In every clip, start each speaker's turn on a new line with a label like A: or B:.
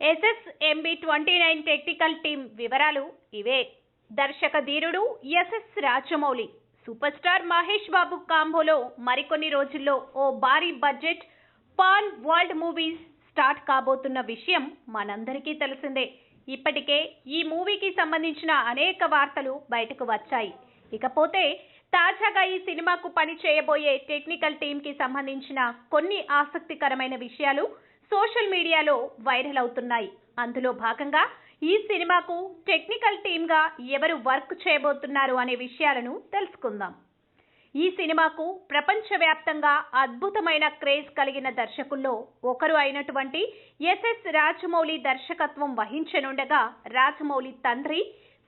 A: SSMB twenty nine technical team వివరాలు ఇవే. దర్శక ధీరుడు SS Rajamouli super star Mahesh Babu కాంబోలో మరికొన్ని రోజుల్లో ఓ భారీ budget pan world movies start కాబోతున్న విషయం మనందరికీ తెలిసిందే. ఇప్పటికే ఈ మూవీకి సంబంధించిన అనేక వార్తలు బయటకు వచ్చాయి. ఇకపోతే తాజాగా ఈ సినిమాకు పని చేయబోయే టెక్నికల్ టీంకి సంబంధించిన కొన్ని ఆసక్తికరమైన విషయాలు సోషల్ మీడియాలో వైరల్ అవుతున్నాయి. అందులో భాగంగా ఈ సినిమాకు టెక్నికల్ టీమ్గా ఎవరు వర్క్ చేయబోతున్నారు అనే విషయాలను తెలుసుకుందాం. ఈ సినిమాకు ప్రపంచవ్యాప్తంగా అద్భుతమైన క్రేజ్ కలిగిన దర్శకుల్లో ఒకరు అయినటువంటి ఎస్ఎస్ రాజమౌళి దర్శకత్వం వహించనుండగా రాజమౌళి తండ్రి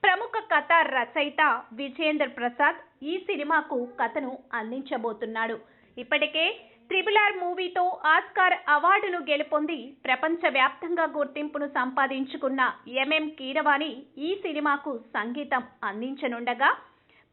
A: ప్రముఖ కథ రచయిత విజేంద్ర ప్రసాద్ ఈ సినిమాకు కథను అందించబోతున్నాడు. ఇప్పటికే ట్రిబుల్ ఆర్ మూవీతో ఆస్కార్ అవార్డును గెలుపొంది ప్రపంచవ్యాప్తంగా గుర్తింపును సంపాదించుకున్న ఎంఎం కీరవాణి ఈ సినిమాకు సంగీతం అందించనుండగా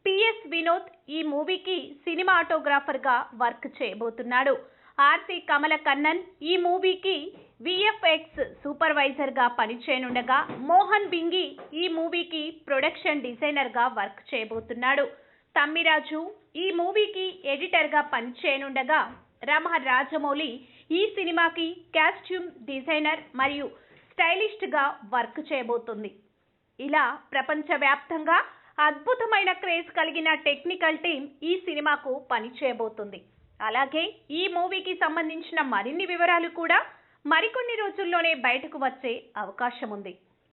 A: పిఎస్ వినోద్ ఈ మూవీకి సినిమాటోగ్రాఫర్గా వర్క్ చేయబోతున్నాడు. ఆర్సీ కమల కన్నన్ ఈ మూవీకి విఎఫ్ఎక్స్ సూపర్వైజర్గా పనిచేయనుండగా మోహన్ బింగి ఈ మూవీకి ప్రొడక్షన్ డిజైనర్గా వర్క్ చేయబోతున్నాడు. తమ్మిరాజు ఈ మూవీకి ఎడిటర్గా పనిచేయనుండగా రమ రాజమౌళి ఈ సినిమాకి కాస్ట్యూమ్ డిజైనర్ మరియు స్టైలిస్ట్గా వర్క్ చేయబోతుంది. ఇలా ప్రపంచవ్యాప్తంగా అద్భుతమైన క్రేజ్ కలిగిన టెక్నికల్ టీం ఈ సినిమాకు పని చేయబోతుంది. అలాగే ఈ మూవీకి సంబంధించిన మరిన్ని వివరాలు కూడా మరికొన్ని రోజుల్లోనే బయటకు వచ్చే అవకాశం ఉంది